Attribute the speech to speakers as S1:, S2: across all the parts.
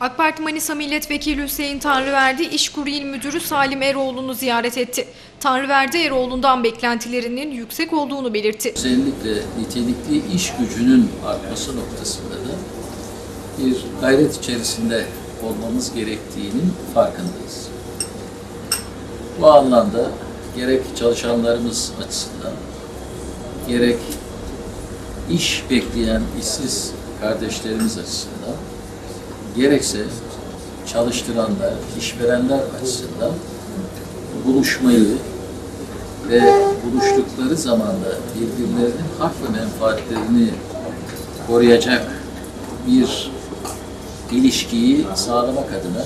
S1: AK Parti Manisa Milletvekili Hüseyin Tanrıverdi, İşkur İl Müdürü Salim Eroğlu'nu ziyaret etti. Tanrıverdi Eroğlu'ndan beklentilerinin yüksek olduğunu belirtti.
S2: Özellikle nitelikli iş gücünün artması noktasında da bir gayret içerisinde olmamız gerektiğinin farkındayız. Bu anlamda gerek çalışanlarımız açısından gerek iş bekleyen işsiz kardeşlerimiz açısından gerekse çalıştıranlar, işverenler açısından buluşmayı ve buluştukları zamanda birbirlerinin hak ve menfaatlerini koruyacak bir ilişkiyi sağlamak adına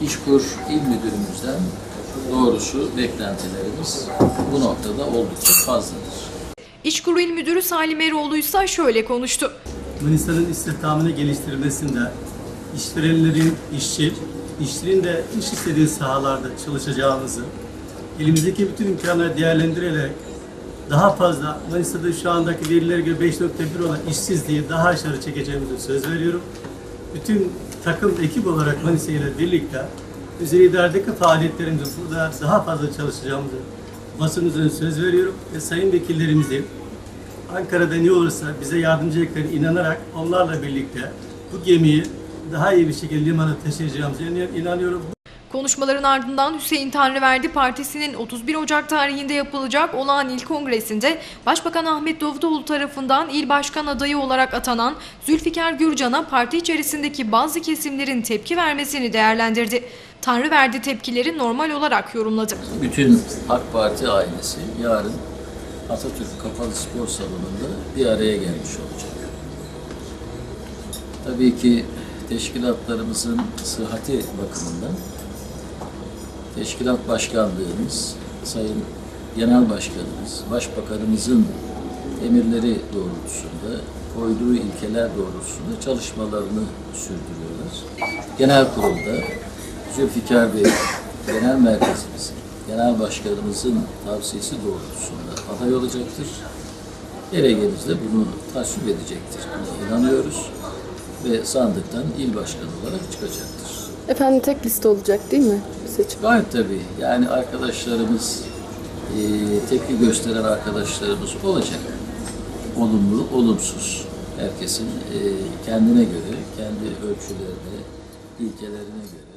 S2: İşkur İl Müdürümüzden doğrusu beklentilerimiz bu noktada oldukça fazladır.
S1: İşkur İl Müdürü Salim Eroğlu ise şöyle konuştu.
S3: Manisa'nın istihdamını geliştirmesinde işverenlerin, işçi, işçinin de iş istediği sahalarda çalışacağımızı, elimizdeki bütün imkanları değerlendirerek daha fazla Manisa'da şu andaki verilere göre 5.1 olan işsizliği daha aşağı çekeceğimize söz veriyorum. Bütün takım ekip olarak Manisa ile birlikte özel idaredeki faaliyetlerimizi burada daha fazla çalışacağımızı basın üzerine söz veriyorum ve sayın vekillerimizin Ankara'da ne olursa bize yardımcı olacaklarına inanarak onlarla birlikte bu gemiyi daha iyi bir şekilde limana taşıyacağımıza inan- inanıyorum.
S1: Konuşmaların ardından Hüseyin Tanrıverdi Partisi'nin 31 Ocak tarihinde yapılacak olağan il kongresinde Başbakan Ahmet Davutoğlu tarafından il başkan adayı olarak atanan Zülfikar Gürcan'a parti içerisindeki bazı kesimlerin tepki vermesini değerlendirdi. Tanrıverdi tepkileri normal olarak yorumladı.
S2: Bütün AK Parti ailesi yarın Atatürk Kapalı Spor Salonu'nda bir araya gelmiş olacak. Tabii ki teşkilatlarımızın sıhhati bakımından teşkilat başkanlığımız, Sayın Genel Başkanımız, Başbakanımızın emirleri doğrultusunda, koyduğu ilkeler doğrultusunda çalışmalarını sürdürüyorlar. Genel kurulda Zülfikar Bey, Genel Merkezimizin, Genel Başkanımızın tavsiyesi doğrultusunda aday olacaktır. Gereğinizde bunu tasvip edecektir. Buna inanıyoruz ve sandıktan il başkanı olarak çıkacaktır.
S4: Efendim tek liste olacak değil mi seçim?
S2: Gayet tabii. Yani arkadaşlarımız, e, tepki gösteren arkadaşlarımız olacak. Olumlu, olumsuz. Herkesin e, kendine göre, kendi ölçülerine, ilkelerine göre